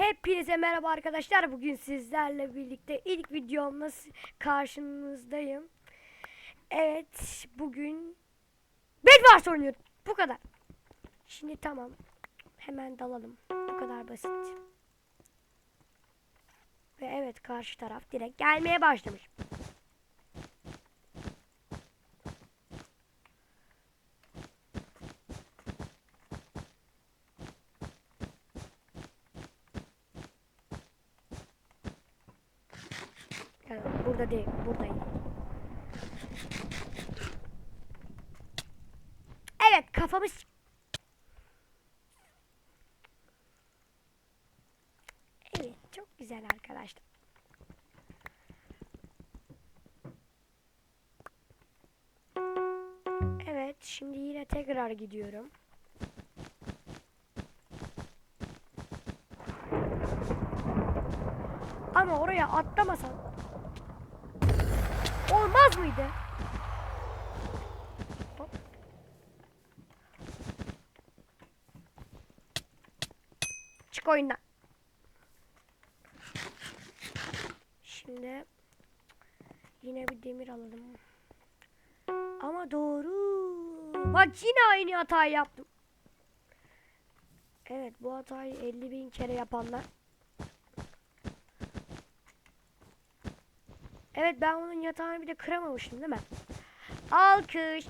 Hepinize merhaba arkadaşlar. Bugün sizlerle birlikte ilk videomla karşınızdayım. Evet, bugün Bedwars oynuyorum. Bu kadar. Şimdi tamam. Hemen dalalım. Bu kadar basit. Ve evet karşı taraf direkt gelmeye başlamış. Değil, buradayım. Evet, kafamız Evet, çok güzel arkadaşlar. Evet, şimdi yine tekrar gidiyorum. Ama oraya atlamasan olmaz mıydı? Çık oyundan. Şimdi yine bir demir alalım. Ama doğru. Bak yine aynı hatayı yaptım. Evet bu hatayı 50 bin kere yapanlar. Evet ben onun yatağını bir de kıramamıştım değil mi? Alkış.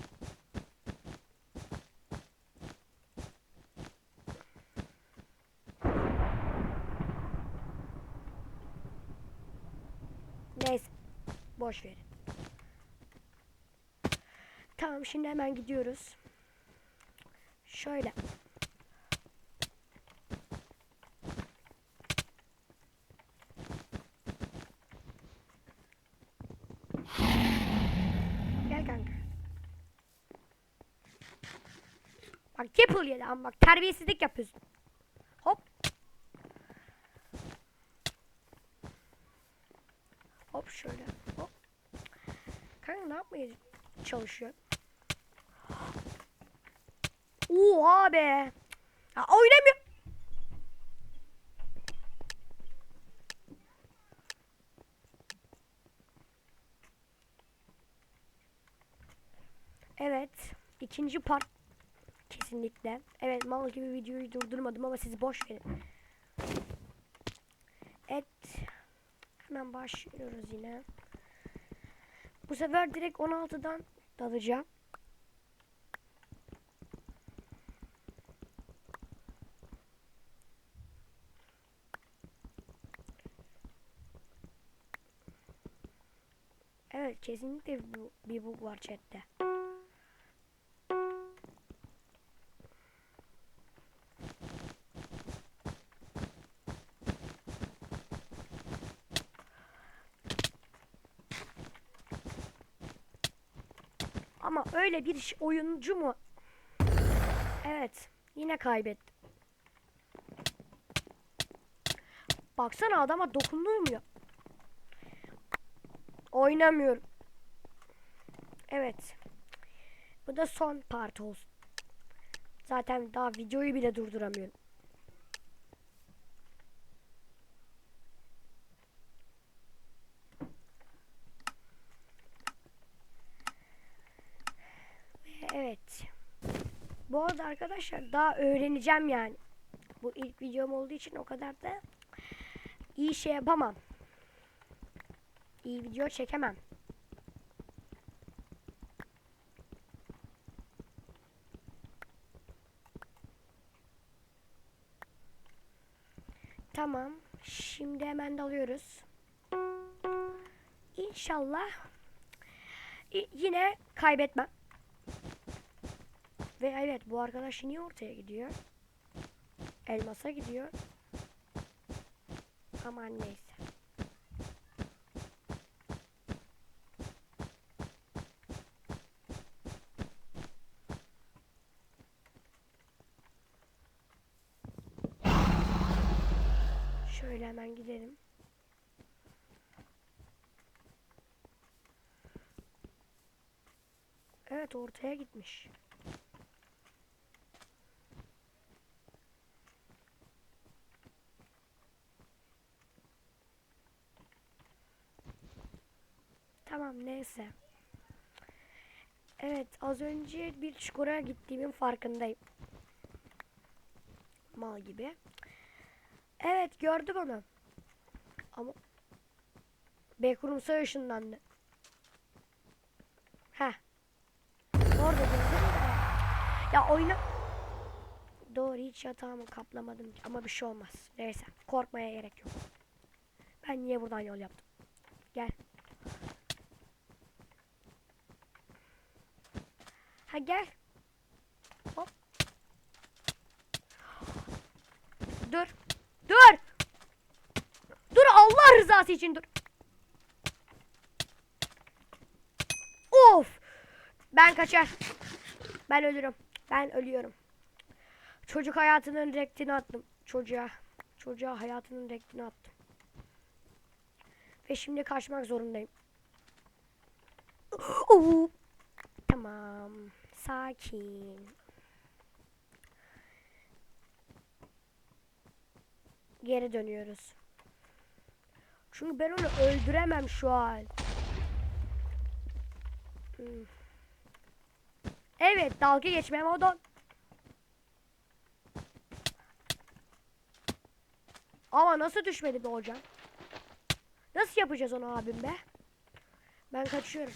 Neyse. Boş verin. Tamam şimdi hemen gidiyoruz. Şöyle. Gel kanka. Bak Apple yedi ama bak terbiyesizlik yapıyorsun. Hop. Hop şöyle. Hop. Kanka ne yapmaya çalışıyor? Oha be. Ya oynamıyor. Evet. ikinci part kesinlikle. Evet mal gibi videoyu durdurmadım ama sizi boş verin. Evet. Hemen başlıyoruz yine. Bu sefer direkt 16'dan dalacağım. Evet kesinlikle bir, bir bug var chatte. Ama öyle bir oyuncu mu? Evet. Yine kaybettim. Baksana adama dokunulmuyor. Oynamıyorum. Evet. Bu da son part olsun. Zaten daha videoyu bile durduramıyorum. Ve Evet. Bu arada arkadaşlar daha öğreneceğim yani. Bu ilk videom olduğu için o kadar da iyi şey yapamam. İyi video çekemem. Tamam. Şimdi hemen dalıyoruz. İnşallah y- yine kaybetmem. Ve evet bu arkadaş niye ortaya gidiyor? Elmasa gidiyor. Aman neyse. Şöyle hemen gidelim. Evet ortaya gitmiş. Tamam neyse. Evet az önce bir çukura gittiğimin farkındayım. Mal gibi. Evet gördüm onu. Ama Backrooms'a ışınlandı. Heh. Orada gördüm de. Ya oyna... Doğru hiç yatağımı kaplamadım ama bir şey olmaz. Neyse korkmaya gerek yok. Ben niye buradan yol yaptım? Gel. Ha gel. Hop. Dur. Dur. Dur Allah rızası için dur. Of. Ben kaçar. Ben ölürüm. Ben ölüyorum. Çocuk hayatının rektini attım. Çocuğa. Çocuğa hayatının rektini attım. Ve şimdi kaçmak zorundayım. Oo. Sakin. Geri dönüyoruz. Çünkü ben onu öldüremem şu an. Hmm. Evet dalga geçmeye modon. Ama nasıl düşmedi be hocam? Nasıl yapacağız onu abim be? Ben kaçıyorum.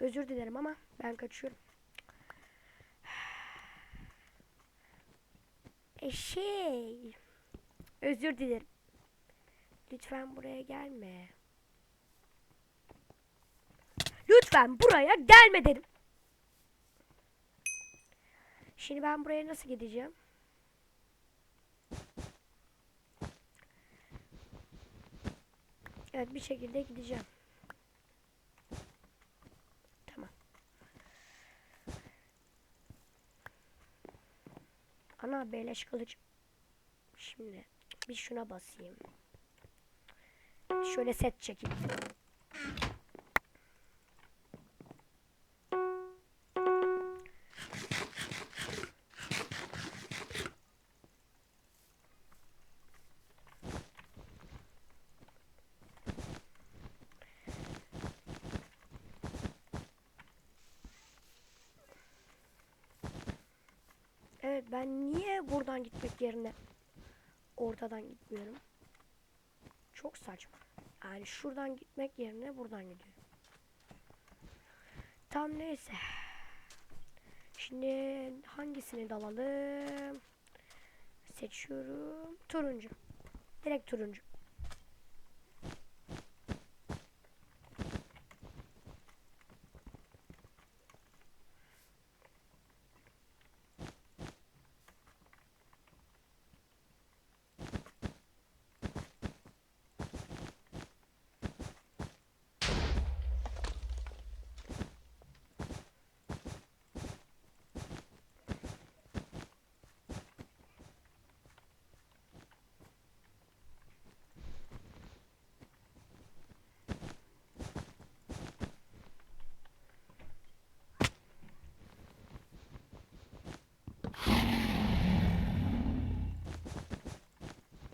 Özür dilerim ama ben kaçıyorum. Şey. Özür dilerim. Lütfen buraya gelme. Lütfen buraya gelme dedim. Şimdi ben buraya nasıl gideceğim? Evet bir şekilde gideceğim. Ana beleş kılıç. Şimdi bir şuna basayım. Şöyle set çekeyim. Evet ben niye buradan gitmek yerine ortadan gitmiyorum? Çok saçma. Yani şuradan gitmek yerine buradan gidiyorum. Tam neyse. Şimdi hangisini dalalım? Seçiyorum. Turuncu. Direkt turuncu.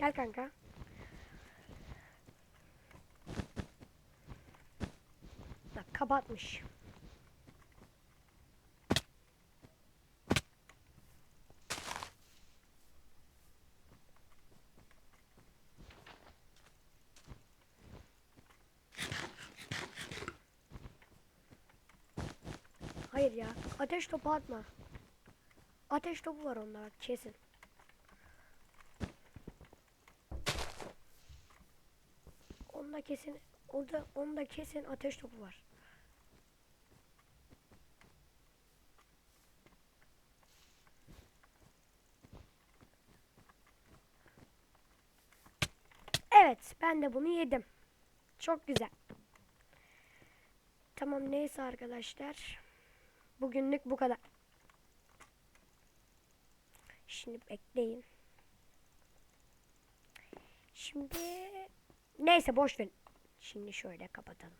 Gel kanka. Bak kapatmış. Hayır ya. Ateş topu atma. Ateş topu var bak kesin. Onda kesin orada onda kesin ateş topu var. Evet, ben de bunu yedim. Çok güzel. Tamam neyse arkadaşlar. Bugünlük bu kadar. Şimdi bekleyin. Şimdi neyse boş verin. Şimdi şöyle kapatalım.